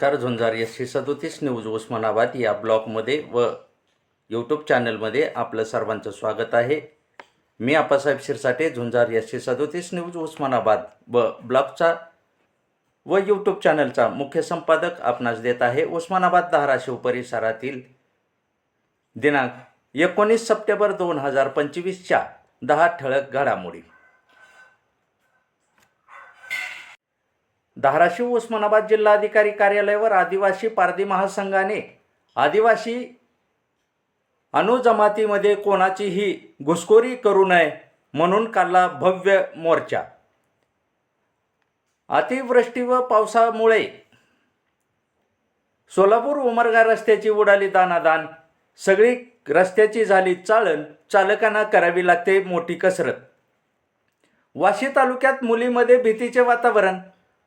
नमस्कार झुंजार S C सदोतीस news Osmanabad या ब्लॉगमध्ये व यूट्यूब चॅनलमध्ये आपलं सर्वांचं स्वागत आहे. मी आप्पासाहेब शिरसाटे झुंजार एस सी सदोतीस न्यूज उस्मानाबाद व ब्लॉगचा व यूट्यूब चॅनलचा मुख्य संपादक आपणास देत आहे उस्मानाबाद धाराशिव परिसरातील दिनांक एकोणीस सप्टेंबर दोन हजार पंचवीसच्या दहा ठळक घडामोडी. धाराशिव उस्मानाबाद जिल्हाधिकारी कार्यालयावर आदिवासी पारधी महासंघाने आदिवासी अनुजमातीमध्ये कोणाचीही घुसखोरी करू नये म्हणून काढला भव्य मोर्चा. अतिवृष्टी व पावसामुळे सोलापूर उमरगा रस्त्याची उडाली दानादान. सगळी रस्त्याची झाली चाळण चालकांना करावी लागते मोठी कसरत. वाशी तालुक्यात मुलीमध्ये भीतीचे वातावरण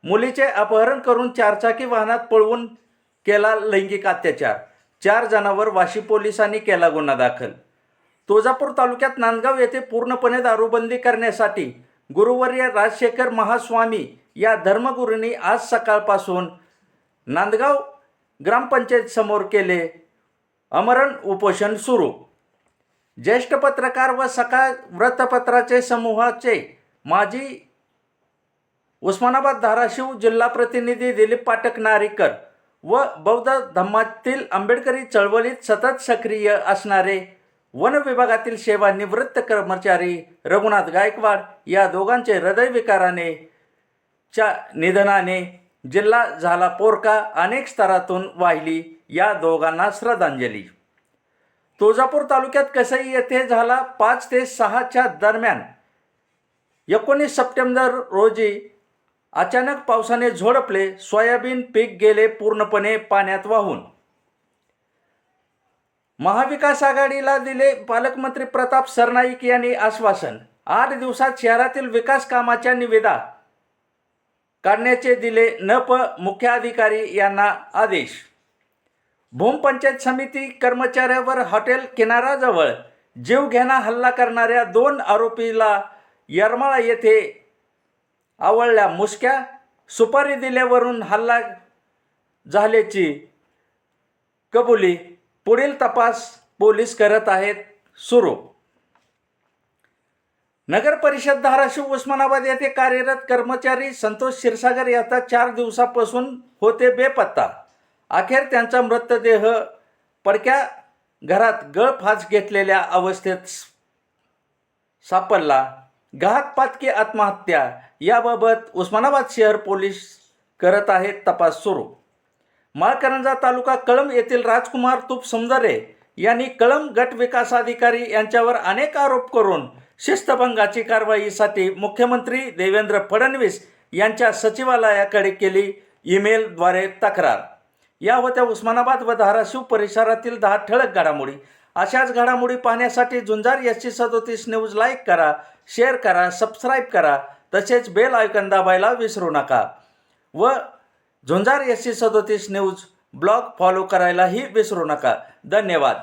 मुलीचे अपहरण करून चारचाकी वाहनात पळवून केला लैंगिक अत्याचार. चार जणांवर वाशी पोलिसांनी केला गुन्हा दाखल. तुळजापूर तालुक्यात नांदगाव येथे पूर्णपणे दारूबंदी करण्यासाठी गुरुवर्य राजशेखर महास्वामी या धर्मगुरूंनी आज सकाळपासून नांदगाव ग्रामपंचायत समोर केले अमरण उपोषण सुरू. ज्येष्ठ पत्रकार व सकाळ वृत्तपत्राचे समूहाचे माजी उस्मानाबाद धाराशिव जिल्हा प्रतिनिधी दिलीप पाटक नारीकर व बौद्ध धम्मातील आंबेडकरी चळवळीत सतत सक्रिय असणारे वन विभागातील सेवानिवृत्त कर्मचारी रघुनाथ गायकवाड या दोघांचे हृदयविकाराने च्या निधनाने जिल्हा झाला पोरका अनेक स्तरातून वाहिली या दोघांना श्रद्धांजली. तुळजापूर तालुक्यात कसई येथे झाला पाच ते सहाच्या दरम्यान. एकोणीस सप्टेंबर रोजी अचानक पावसाने झोडपले सोयाबीन पीक गेले पूर्णपणे पाण्यात वाहून. महाविकास आघाडीला दिले पालकमंत्री प्रताप सरनाईक यांनी आश्वासन. आठ दिवसात शहरातील विकास कामाच्या निविदा काढण्याचे दिले नप मुख्याधिकारी यांना आदेश. भूमपंचायत समिती कर्मचाऱ्यावर हॉटेल किनाराजवळ जीवघेणा हल्ला करणाऱ्या दोन आरोपीला यरमाळा येथे आवळल्या मुसक्या सुपारी दिल्यावरून हल्ला झाल्याची कबुली पुढील तपास पोलीस करत आहेत. सुरू. नगर परिषद धाराशिव उस्मानाबाद येथे कार्यरत कर्मचारी संतोष क्षीरसागर याचा चार दिवसापासून होते बेपत्ता. अखेर त्यांचा मृतदेह पडक्या घरात गळफास घेतलेल्या अवस्थेत सापडला. घातपातकी आत्महत्या याबाबत उस्मानाबाद शहर पोलीस करत आहेत तपास सुरू. माळकरंजा तालुका कळंब येथील राजकुमार तुप समजारे यांनी कळंब गट विकास अधिकारी यांच्यावर अनेक आरोप करून शिस्तभंगाची कारवाईसाठी मुख्यमंत्री देवेंद्र फडणवीस यांच्या सचिवालयाकडे केली ईमेलद्वारे तक्रार. या होत्या उस्मानाबाद व धाराशिव परिसरातील दहा ठळक घडामोडी. अशाच घडामोडी पाहण्यासाठी झुंजार एस सी सदोतीस न्यूज लाईक करा शेअर करा सबस्क्राईब करा. तसेच बेल आयकन दाबायला विसरू नका. व झुंजार एस सी सदोतीस न्यूज ब्लॉग फॉलो करायलाही विसरू नका. धन्यवाद.